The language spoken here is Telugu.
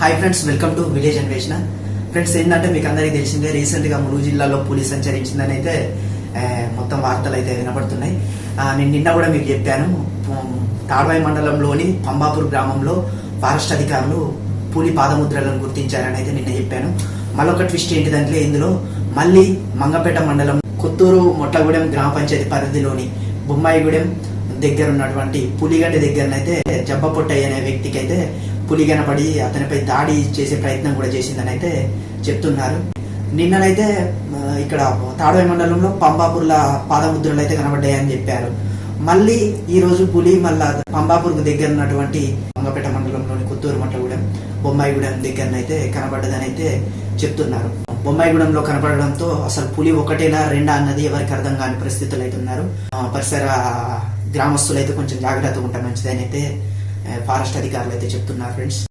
Hi friends welcome to village Anveshana friends ఏంటంటే మీకు అందరికీ తెలిసిందే రీసెంట్గా ములుగు జిల్లాలో పోలీస్ సంచరించిందని అయితే మొత్తం వార్తలు అయితే వినపడుతున్నాయి. నేను నిన్న కూడా మీకు చెప్పాను తాడవాయి తాడ్వాయి మండలంలోని పంబాపూర్ గ్రామంలో ఫారెస్ట్ అధికారులు పులి పాదముద్రలను గుర్తించారని అయితే నిన్న చెప్పాను. మరొక ట్విస్ట్ ఏంటిదంటే ఇందులో మళ్ళీ మంగపేట మండలం కొత్తూరు మొట్టగూడెం గ్రామ పంచాయతీ పరిధిలోని బొమ్మాయిగూడెం దగ్గర ఉన్నటువంటి పులిగడ్డ దగ్గరనైతే జబ్బపొట్టయ్య అనే వ్యక్తికి అయితే పులి కనపడి అతనిపై దాడి చేసే ప్రయత్నం కూడా చేసిందని అయితే చెప్తున్నారు. నిన్ననైతే ఇక్కడ తాడవాయి మండలంలో పంబాపూర్ల పాదముద్రలు అయితే కనబడ్డాయని చెప్పారు. మళ్ళీ ఈ రోజు పులి మళ్ళా పంబాపూర్ దగ్గర ఉన్నటువంటి మంగపేట మండలంలోని కొత్తూరు మంటగూడెం బొమ్మాయిగూడెం దగ్గరనైతే కనబడ్డదని అయితే చెప్తున్నారు. బొమ్మాయిగూడెంలో కనపడడంతో అసలు పులి ఒకటేనా రెండా అన్నది ఎవరికి అర్థం కాని పరిస్థితులు అయితే ఉన్నారు. పరిసర గ్రామస్తులు అయితే కొంచెం జాగ్రత్తగా ఉంటారు మంచిదని అయితే ఫారెస్ట్ అధికారులు అయితే చెప్తున్నారు ఫ్రెండ్స్.